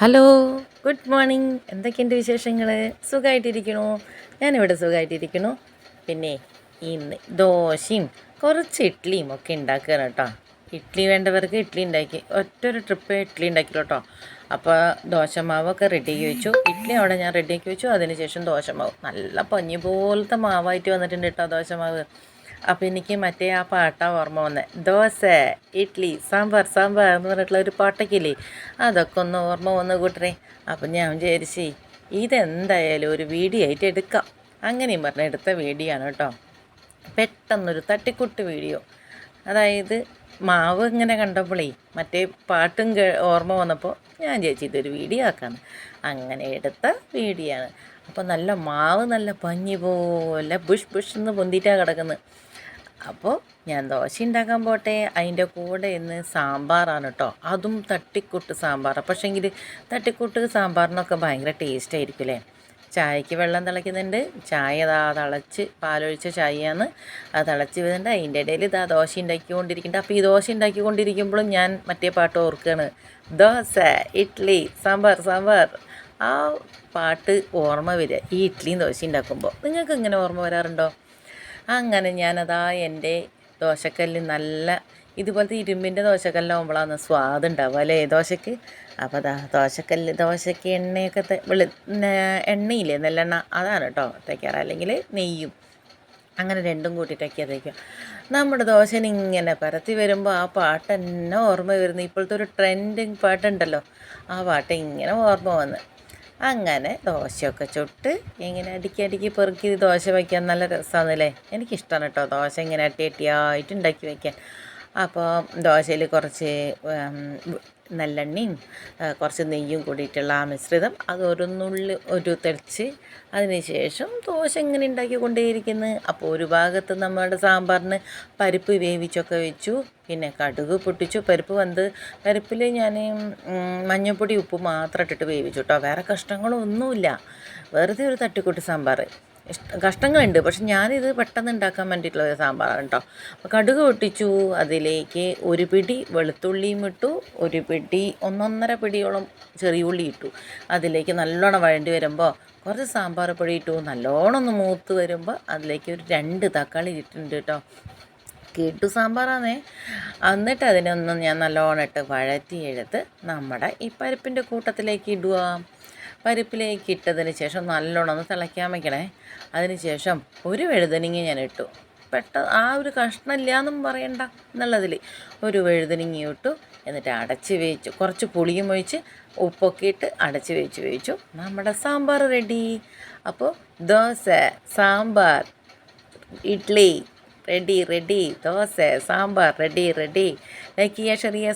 Hello. Good morning. എന്തൊക്കെയുണ്ട് വിശേഷങ്ങൾ സുഖമായിട്ടിരിക്കണോ ഞാനിവിടെ സുഖമായിട്ടിരിക്കണു പിന്നെ ഇന്ന് ദോശയും കുറച്ച് ഇഡ്ഡലിയും ഒക്കെ ഉണ്ടാക്കുകയാണ് കേട്ടോ. ഇഡ്ഡലി വേണ്ടവർക്ക് ഇഡ്ഡലി ഉണ്ടാക്കി ഒറ്റൊരു ട്രിപ്പ് ഇഡ്ഡലി ഉണ്ടാക്കില്ല കേട്ടോ. അപ്പോൾ ദോശമാവൊക്കെ റെഡിയാക്കി വെച്ചു. ഇഡ്ഡലി അവിടെ ഞാൻ റെഡിയാക്കി വെച്ചു. അതിനുശേഷം ദോശ ദോശമാവ്. നല്ല പഞ്ഞി പോലത്തെ മാവായിട്ട് വന്നിട്ടുണ്ട് കേട്ടോ ദോശമാവ്. അപ്പോൾ എനിക്ക് മറ്റേ ആ പാട്ടാണ് ഓർമ്മ വന്നത് ദോശ ഇഡ്ഡലി സാമ്പാർ സാമ്പാർ എന്ന് പറഞ്ഞിട്ടുള്ള ഒരു പാട്ടൊക്കെയില്ലേ? അതൊക്കെ ഒന്ന് ഓർമ്മ വന്ന് കൂട്ടറേ അപ്പം ഞാൻ വിചാരിച്ചേ ഇതെന്തായാലും ഒരു വീഡിയോ ആയിട്ട് എടുക്കാം. അങ്ങനെയും പറഞ്ഞ എടുത്ത വീഡിയോ ആണ് കേട്ടോ. പെട്ടെന്നൊരു തട്ടിക്കുട്ട് വീഡിയോ. അതായത് മാവ് ഇങ്ങനെ കണ്ടപ്പോഴേ മറ്റേ പാട്ടും ഓർമ്മ വന്നപ്പോൾ ഞാൻ ചേച്ചി ഇതൊരു വീഡിയോ ആക്കാന്ന്. അങ്ങനെ എടുത്ത വീഡിയോ ആണ്. അപ്പോൾ നല്ല മാവ് നല്ല പഞ്ഞി പോലെ ബുഷ് ബുഷ് എന്ന് പൊന്തിയിട്ടാണ് കിടക്കുന്നത് അപ്പോൾ ഞാൻ ദോശ ഉണ്ടാക്കാൻ പോട്ടെ. അതിന്റെ കൂടെ ഇന്ന് സാമ്പാറാണ് കേട്ടോ അതും തട്ടിക്കൂട്ട് സാമ്പാർ പക്ഷേങ്കിൽ തട്ടിക്കൂട്ട് സാമ്പാറിനൊക്കെ ഭയങ്കര ടേസ്റ്റ് ആയിരിക്കും അല്ലേ ചായക്ക് വെള്ളം തിളയ്ക്കുന്നുണ്ട്. ചായ ഇതാ തിളച്ച് പാലൊഴിച്ച ചായയാണ്. അത് തിളച്ച് വരുന്നുണ്ട്. അതിന്റെ ഇടയിൽ ഇതാ ദോശ ഉണ്ടാക്കിക്കൊണ്ടിരിക്കുന്നുണ്ട് അപ്പോൾ ഈ ദോശ ഉണ്ടാക്കിക്കൊണ്ടിരിക്കുമ്പോഴും ഞാൻ മറ്റേ പാട്ട് ഓർക്കുകയാണ് ദോശ ഇഡ്ഡലി സാമ്പാർ സാമ്പാർ. ആ പാട്ട് ഓർമ്മ വരിക. ഈ ഇഡ്ഡലിയും ദോശ ഉണ്ടാക്കുമ്പോൾ നിങ്ങൾക്ക് ഇങ്ങനെ ഓർമ്മ വരാറുണ്ടോ? അങ്ങനെ ഞാനതാ എന്റെ ദോശക്കല്ലിൽ നല്ല ഇതുപോലത്തെ ഇരുമ്പിന്റെ ദോശക്കല്ലാകുമ്പോഴാണ് സ്വാദ് ഉണ്ടാവുക അല്ലേ ദോശയ്ക്ക് അപ്പോൾ അതാ ദോശക്കല്ല് ദോശയ്ക്ക് എണ്ണയൊക്കെ വെളി എണ്ണയില്ലേ നെല്ലെണ്ണ അതാണ് കേട്ടോ തയ്ക്കാറ് അല്ലെങ്കിൽ നെയ്യും അങ്ങനെ രണ്ടും കൂട്ടിയിട്ടൊക്കെയാണ് തയ്ക്കുക നമ്മുടെ ദോശന് ഇങ്ങനെ പരത്തി വരുമ്പോൾ ആ പാട്ട് തന്നെ ഓർമ്മ വരുന്നു. ഇപ്പോഴത്തെ ഒരു ട്രെൻഡിങ് പാട്ടുണ്ടല്ലോ. ആ പാട്ട് ഇങ്ങനെ ഓർമ്മ വന്ന് അങ്ങനെ ദോശയൊക്കെ ചുട്ട് ഇങ്ങനെ അടുക്കി അടുക്കി പെറുക്കി ദോശ വയ്ക്കാൻ നല്ല രസമാണല്ലേ എനിക്കിഷ്ടമാണ് കേട്ടോ ദോശ ഇങ്ങനെ അട്ടി അട്ടിയായിട്ട് ഉണ്ടാക്കി വയ്ക്കാൻ. അപ്പോൾ ദോശയിൽ കുറച്ച് നെല്ലെണ്ണയും കുറച്ച് നെയ്യും കൂടിയിട്ടുള്ള ആ മിശ്രിതം. അത് ഒരു നുള്ളി ഒരു തെളിച്ച് അതിനുശേഷം ദോശ ഇങ്ങനെ ഉണ്ടാക്കിക്കൊണ്ടേയിരിക്കുന്നു അപ്പോൾ ഒരു ഭാഗത്ത് നമ്മുടെ സാമ്പാറിന് പരിപ്പ് വേവിച്ചൊക്കെ വെച്ചു. പിന്നെ കടുക് പൊട്ടിച്ചു. പരിപ്പ് വന്ന് പരിപ്പിൽ ഞാൻ മഞ്ഞൾപ്പൊടി ഉപ്പ് മാത്രം ഇട്ടിട്ട് വേവിച്ചു കേട്ടോ. വേറെ കഷ്ണങ്ങളൊന്നുമില്ല. വെറുതെ ഒരു തട്ടിക്കൂട്ട് സാമ്പാർ കഷ്ടങ്ങളുണ്ട് പക്ഷെ ഞാനിത് പെട്ടെന്ന് ഉണ്ടാക്കാൻ വേണ്ടിയിട്ടുള്ള ഒരു സാമ്പാറാണ് കേട്ടോ അപ്പോൾ കടുക് പൊട്ടിച്ചു. അതിലേക്ക് ഒരു പിടി വെളുത്തുള്ളിയും ഇട്ടു. ഒരു പിടി ഒന്നൊന്നര പിടിയോളം ചെറിയ ഉള്ളി ഇട്ടു. അതിലേക്ക് നല്ലോണം വഴണ്ടി വരുമ്പോൾ കുറച്ച് സാമ്പാർ പൊടി ഇട്ടു. നല്ലോണം ഒന്ന് മൂത്ത് വരുമ്പോൾ അതിലേക്ക് ഒരു രണ്ട് തക്കാളി ഇട്ടിട്ടുണ്ട് കേട്ടോ കേട്ടു സാമ്പാറാന്നേ. എന്നിട്ട് അതിനൊന്നും ഞാൻ നല്ലോണം ഇട്ട് വഴറ്റിയെടുത്ത് നമ്മുടെ ഈ പരിപ്പിന്റെ കൂട്ടത്തിലേക്ക് ഇടുക പരിപ്പിലേക്ക് ഇട്ടതിന് ശേഷം നല്ലോണം ഒന്ന് തിളയ്ക്കാൻ വയ്ക്കണേ അതിന് ശേഷം ഒരു വഴുതനങ്ങ ഞാൻ ഇട്ടു. പെട്ട ആ ഒരു കഷ്ണമില്ല എന്നും പറയണ്ട എന്നുള്ളതിൽ ഒരു വഴുതനങ്ങ ഇട്ടു. എന്നിട്ട് അടച്ച് വേവിച്ചു. കുറച്ച് പുളിയും ഒഴിച്ച് ഉപ്പൊക്കെ ഇട്ട് അടച്ച് വേവിച്ച് വേവിച്ചു. നമ്മുടെ സാമ്പാർ റെഡി. അപ്പോൾ dosa sambar idli ready ready. Dosa sambar ready ready. Like ചെയ്യുക ഷെയർ ചെയ്യുക